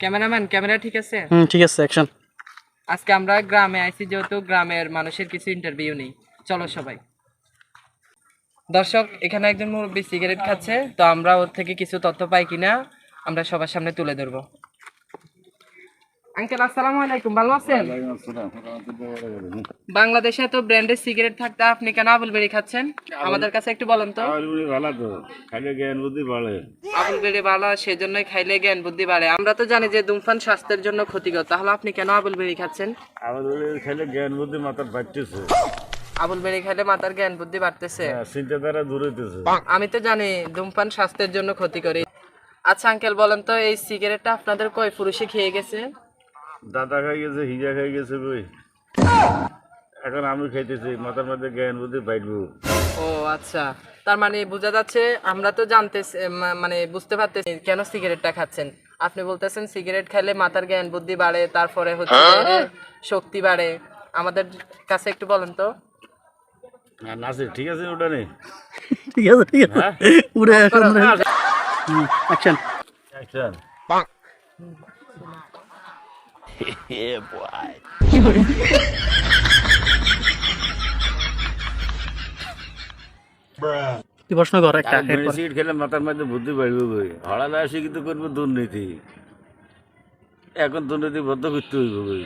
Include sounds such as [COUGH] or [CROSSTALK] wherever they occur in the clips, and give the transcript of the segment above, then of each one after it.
Cameraman camera ঠিক আছে? হুম ঠিক আছে অ্যাকশন। আজকে আমরা গ্রামে আইছি যেহেতু গ্রামের মানুষের কিছু ইন্টারভিউ নেই। চলো সবাই। দর্শক এখানে একজন মুরব্বী সিগারেট খাচ্ছে তো আমরা ওর থেকে কিছু তথ্য পাই কিনা আমরা সবার সামনে তুলে ধরবো। আঙ্কেল আসসালামু আলাইকুম ভালো আছেন? বাংলাদেশে তো ব্র্যান্ডের সিগারেট থাকতে আপনি কেন আবুল বেরি খাচ্ছেন? আমাদের কাছে একটু বলেন তো। ভালো তো খাইলে জ্ঞান বুদ্ধি বাড়ে। আবুল বেরি ভালো সেজন্যই খাইলে জ্ঞান বুদ্ধি বাড়ে। আমরা তো জানি যে ধূমপান স্বাস্থ্যের জন্য ক্ষতিকর। তাহলে আপনি কেন আবুল বেরি খাচ্ছেন? খাইলে জ্ঞান বুদ্ধি মাথার বাড়তেছে। আবুল বেরি খাইলে মাথার জ্ঞান বুদ্ধি বাড়তেছে। চিন্তাধারা দূর হইতেছে। আমি তো জানি ধূমপান স্বাস্থ্যের জন্য ক্ষতিকরী। আচ্ছা আঙ্কেল বলেন তো এই সিগারেটটা আপনাদের কয় পুরুষে খেয়ে গেছে? দাদা খাই গেছে হিজা খাই গেছে বই এখন আমি খাইতেছি মাথার মধ্যে জ্ঞান বুদ্ধি বাইটবো ও আচ্ছা। তার মানে বোঝা যাচ্ছে আমরা তো জানতে মানে বুঝতে পারতেছি কেন সিগারেটটা খাচ্ছেন। আপনি বলতেছেন সিগারেট খেলে মাথার জ্ঞান বুদ্ধি বাড়ে তারপরে হচ্ছে শক্তি বাড়ে। আমাদের কাছে একটু বলেন তো। নাসির ঠিক আছে ওটা নেই [LAUGHS] ঠিক আছে ঠিক আছে। উড়ে এখন হুম অ্যাকশন অ্যাকশন তুই প্রশ্ন কর একটা। সিগারেট খেলে মাথার মধ্যে বুদ্ধি বাড়বে বই। হড়ালে আসে কিন্তু করব দুর্নীতি। এখন দুর্নীতি বদ্ধ করতে হইব বই।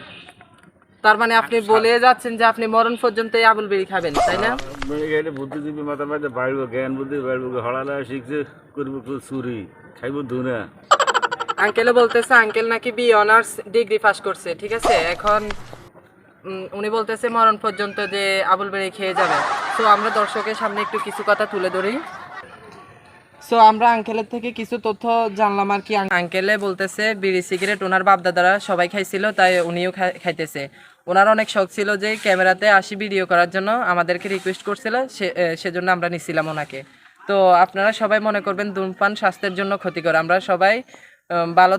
তার মানে আপনি বলে যাচ্ছেন যে আপনি মরণ পর্যন্ত এই আবুল বেরি খাবেন তাই না? মেয়ে গেলে বুদ্ধি মাথার মধ্যে বাড়বো জ্ঞান বুদ্ধি বাড়বো। হড়ালে শিখছে করব চুরি খাইব ধুনা। আঙ্কেলে বলতেছে, আঙ্কেল নাকি বি অনার্স ডিগ্রি পাস করছে। ঠিক আছে? এখন উনি বলতেছে, মরণ পর্যন্ত যে আবুল বেড়ে খেয়ে যাবে। তো আমরা দর্শকের সামনে একটু কিছু কথা তুলে ধরি। সো আমরা আঙ্কেলের থেকে কিছু তথ্য জানলাম আর কি। আঙ্কেলে বলতেছে, বিড়ি, সিগারেট ওনার বাপদাদারা সবাই খাইছিল, তাই উনিও খাই- খাইতেছে। ওনার অনেক শখ ছিল যে ক্যামেরাতে আসি ভিডিও করার জন্য, আমাদেরকে রিকোয়েস্ট করছিল সেজন্য আমরা নিছিলাম ওনাকে। তো আপনারা সবাই মনে করবেন, ধূমপান স্বাস্থ্যের জন্য ক্ষতিকর। আমরা সবাই ভালো